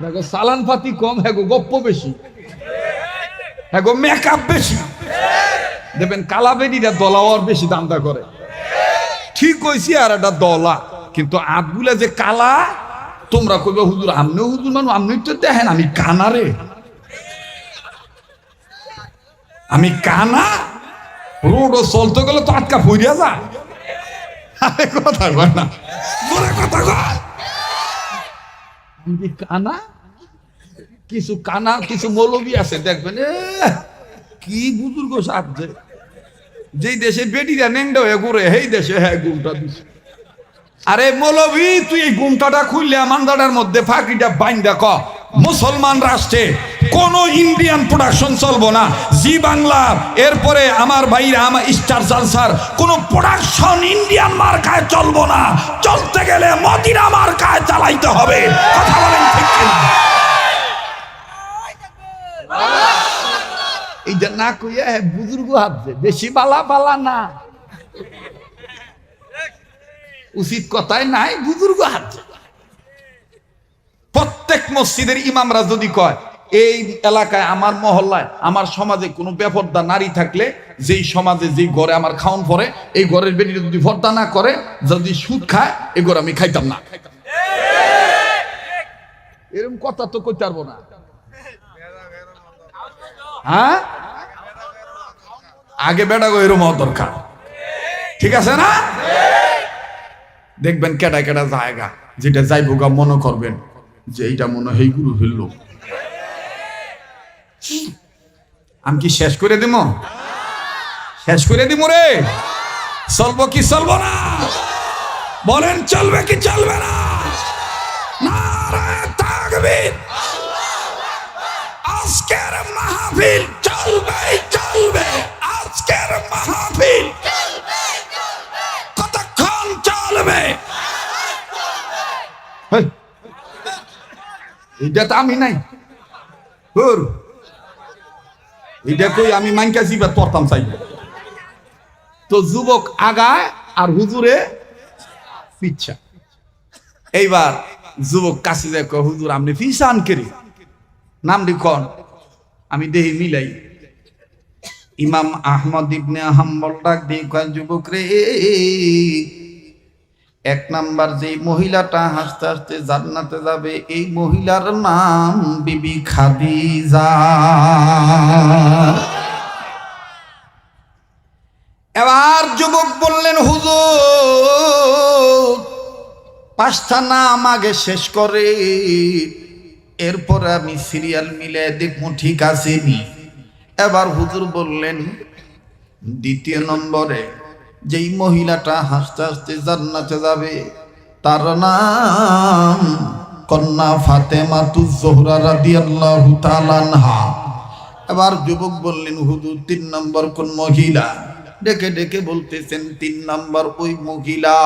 দেখো সালান পাতি কম হ্যাঁ গপ্প বেশি। হ্যাঁ মেকআপ বেশি। দেখবেন কালা বেডিটা দলাওয়ার বেশি দামদা করে। ঠিক কইছি, আর একটা দলা। কিন্তু আতগুলা যে কালা, তোমরা কইবে, হুজুর আমনে হুজুর মানু আমনি তো দেখেন, আমি কানা রে। আমি কানা? রোডও চলতে গেলে তো আটকা ফুরিয়া যা আরে, কথা কয় না। কথা কয়। আমি কানা? কিছু কানা, কিছু মৌলবী আছে, দেখবেন কি বুজুর্গ সাজছে যেই দেশে বেটিরা নেংডা হয়ে ঘুরে, সেই দেশে হ্যাঁ গুমটা দিছে। আরে মৌলবী, তুই এই গুমটাটা খুললে মান্দাটার মধ্যে ফাঁকিটা বাইন্দা ক। মুসলমান রাষ্ট্রে কোন ইন্ডিয়ান প্রোডাকশন চলবো না। জি বাংলা, এরপরে আমার ভাইরা, আমার স্টার জালসার কোন প্রোডাকশন ইন্ডিয়ান মার্কায় চলবো না। চলতে গেলে মদিনা মার্কায় চালাইতে হবে। কথা বলেন ঠিক এইটা না কইয়া হ্যাঁ বুজুর্গ হাতছে বেশি বালা বালা না। উচিত কথাই নাই বুজুর্গ হাতছে প্রত্যেক মসজিদের ইমামরা যদি কয় এই এলাকায় আমার মহল্লায় আমার সমাজে কোনো বেপর্দা নারী থাকলে যেই সমাজে যেই ঘরে আমার খাওন পরে এই ঘরের বেটিটা যদি পর্দা না করে যদি সুদ খায় এই ঘরে আমি খাইতাম না। এরকম কথা তো কইতে পারব না। হ্যাঁ? আগে বেটা গো এরকম হওয়া দরকার। ঠিক আছে না? দেখবেন কেটা কেটা জায়গা, যেটা যাইবো গা মনে করবেন যে এইটা মনে হয় গুরু ফেলল আমি কি শেষ করে দিব শেষ করে দিব রে? চলবো কি চলবো না? বলেন, চলবে কি চলবে না? তাকবীর! মাহফিল চলবে চলবে। আজকের মাহফিল কতক্ষণ চলবে? এটা তো আমি নাই। হুর এটা কই আমি মাইকা জিবাত পড়তাম চাই। তো যুবক আগায় আর হুজুরে পিচ্ছা। এইবার যুবক কাছে যায় হুজুর, আপনি ফিসান করি? নাম লিখন আমি দেহি মিলাই। ইমাম আহমদ ইবনে হাম্বল ডাক দিয়ে কয়, যুবক রে, এক নাম্বার যে মহিলাটা হাসতে হাসতে জান্নাতে যাবে, এই মহিলার নাম বিবি খাদিজা। এবার যুবক বললেন, হুজুর, পাঁচটা নাম আগে শেষ করে। এরপর আমি সিরিয়াল মিলে দেখব, ঠিক আছে নি? এবার হুজুর বললেন, দ্বিতীয় নম্বরে যেই মহিলাটা হাসতে হাসতে জান্নাতে যাবে, তার নাম কন্যা ফাতেমা তু জোহরা রাদিয়াল্লাহু তাআলা আনহা। এবার যুবক বললেন, হুজুর, তিন নম্বর কোন মহিলা? ডেকে ডেকে বলতেছেন, তিন নম্বর ওই মহিলা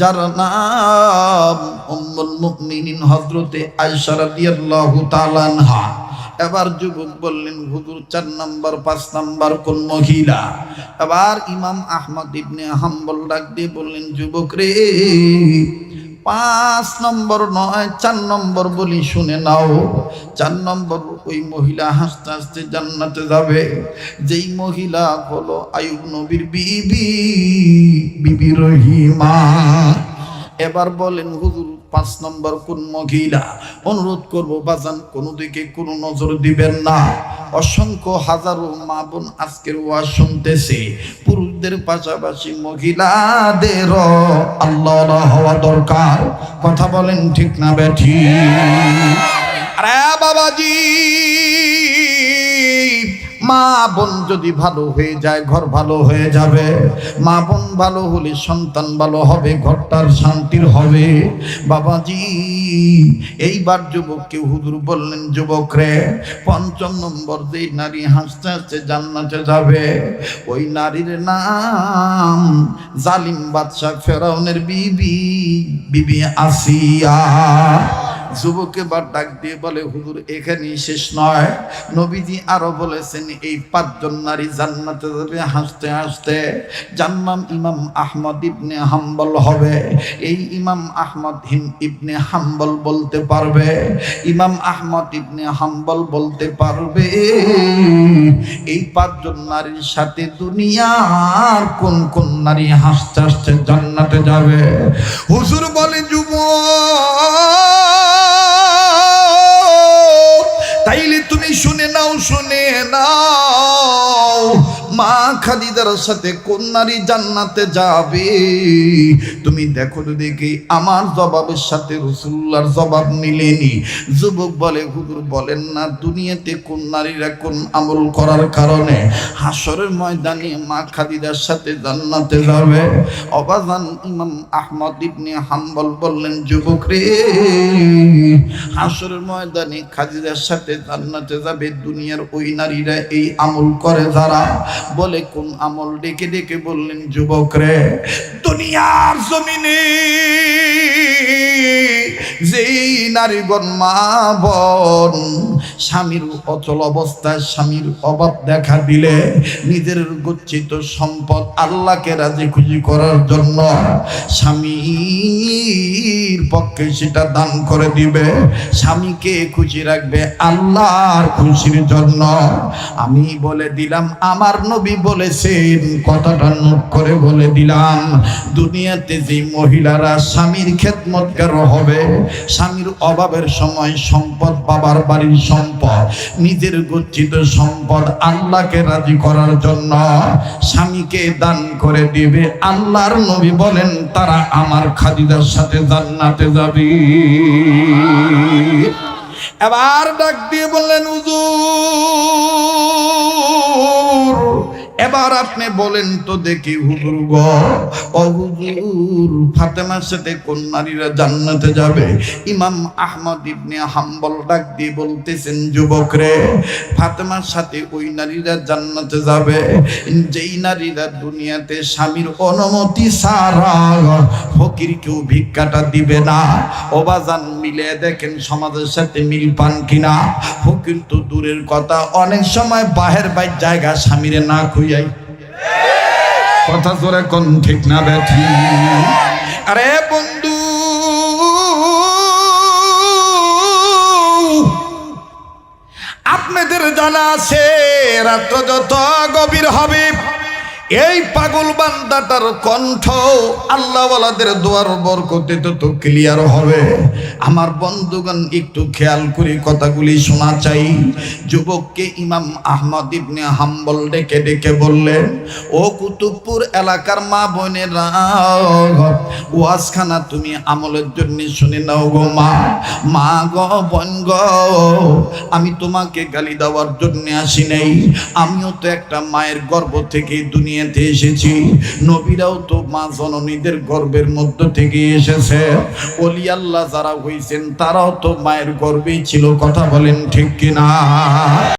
যার নাম উম্মুল মুমিনিন হযরতে আয়েশা রাদিয়াল্লাহু তাআলা আনহা। এবার যুবক বললেন, হুজুর, চার নম্বর, পাঁচ নম্বর কোন মহিলা? এবার ইমাম আহমদ ইবনে হাম্বল ডাক দিয়ে বললেন, যুবক রে পাঁচ নম্বর নয়, চার নম্বর বলি শুনে নাও। চার নম্বর ওই মহিলা হাসতে হাসতে জান্নাতে যাবে। যেই মহিলা হলো আয়ুব নবীর বিবি বিবি রহিমা। এবার বলেন, হুজুর পাঁচ নম্বর কোন মহিলা? অনুরোধ করব, বাজান, কোনো দিকে কোনো নজর দিবেন না। অসংখ্য হাজারো মা বোন আজকের ওয়াজ শুনতেছে। পুরুষদের পাশাপাশি মহিলাদের আল্লাহ হওয়া দরকার। কথা বলেন ঠিক না, বেঠি? আরে বাবাজি! মা বোন যদি ভালো হয়ে যায়, ঘর ভালো হয়ে যাবে। মা বোন ভালো হলে সন্তান ভালো হবে, ঘরটার শান্তির হবে। বাবাজি, এইবার যুবককে হুজুর বললেন, যুবক রে, পঞ্চম নম্বর যে নারী হাসতে হাসতে জান্নাতে যাবে, ওই নারীর নাম জালিম বাদশাহ ফেরাউনের বিবি বিবি আসিয়া যুবকে বার ডাক দিয়ে বলে, হুজুর, এখানেই শেষ নয়। নবীজি আরও বলেছেন, এই পাঁচজন নারী জান্নাতে যাবে, হাসতে হাসতে জান্নাম ইমাম আহমদ ইবনে হাম্বল হবে। এই ইমাম আহমদ হিম ইবনে হাম্বল বলতে পারবে, ইমাম আহমদ ইবনে হাম্বল বলতে পারবে। এই পাঁচজন নারীর সাথে দুনিয়ার কোন কোন নারী হাসতে হাসতে জান্নাতে যাবে? হুজুর বলে, যুবক তাইলে তুমি শুনে নাও শুনে নাও। মা খাদিদার সাথে কোন নারী জান্নাতে যাবে। তুমি দেখো দেখি আমার জবাবের সাথে রসুল্লার জবাব মিলেনি। যুবক বলে, হুজুর, বলেন না, দুনিয়াতে কোন নারীরা কোন আমল করার কারণে হাসরের ময়দানে মা খাদিদার সাথে জান্নাতে যাবে? অবাজান ইমাম আহমদ ইবনে হাম্বল বললেন, যুবক রে হাসরের ময়দানে খাদিদার সাথে জান্নাতে যাবে দুনিয়ার ওই নারীরা এই আমল করে যারা বলে কোন আমল ডেকে ডেকে বললেন যুবক রে দুনিয়ার জমিনে যেই নারীগণ মা বোন স্বামীর অচল অবস্থায় স্বামীর অভাব দেখা দিলে নিজের গচ্ছিত সম্পদ আল্লাহকে রাজি খুশি করার জন্য স্বামীর পক্ষে সেটা দান করে দিবে। স্বামীকে খুশি রাখবে আল্লাহর খুশির জন্য। আমি বলে দিলাম, আমার নবী বলেছেন, কথাটা নোট করে বলে দিলাম, দুনিয়াতে যে মহিলারা স্বামীর খেদমতকার হবে, স্বামীর অভাবের সময় সম্পদ বাবার বাড়ির সম্পদ নিজের গচ্ছিত সম্পদ আল্লাহকে রাজি করার জন্য স্বামীকে দান করে দিবে। আল্লাহর নবী বলেন, তারা আমার খাদিদার সাথে জান্নাতে যাবে। এবার ডাক দিয়ে বললেন, হুজুর এবার আপনি বলেন তো দেখি হুজুর গো। হুজুর, ফাতেমার সাথে কোন নারীরা জান্নাতে যাবে? ইমাম আহমদ ইবনে হাম্বল ডাক দিয়ে বলতেছেন, যুবক রে, ফাতেমার সাথে ওই নারীরা জান্নাতে যাবে? যেই নারীরা দুনিয়াতে স্বামীর অনুমতি ছাড়া ফকির কেউ ভিক্ষাটা দিবে না। ওবাজান মিলে দেখেন সমাজের সাথে মিল পান কিনা। ফকির তো দূরের কথা। অনেক সময় বাহের বাই জায়গা স্বামীরে না খুইয়াই কথা তোর এখন ঠিক না ব্যথি আরে বন্ধু আপনাদের জানা আছে রাত্র যত গভীর হবে এই পাগল বান্দাটার কণ্ঠ আল্লাহওয়ালাদের দোয়ার বরকতে তো ক্লিয়ার হবে। আমার বন্ধুগণ, একটু খেয়াল করে কথাগুলি শোনা চাই। যুবককে ইমাম আহমদ ইবনে হাম্বল ডেকে ডেকে বললেন, ও কুতুবপুর এলাকার মা বোনেরা, ওয়াজখানা তুমি আমলের জন্য শুনে নাও গো মা। মা গো, বোন গো, আমি তোমাকে গালি দেওয়ার জন্য আসি নাই। আমিও তো একটা মায়ের গর্ভ থেকে দুনিয়াতে এসেছি। নবীরাও তো মা জননীদের গর্বের মধ্য থেকে এসেছে। অলি আল্লাহ যারা হয়েছেন তারাও তো মায়ের গর্বেই ছিল, কথা বলেন ঠিক কিনা?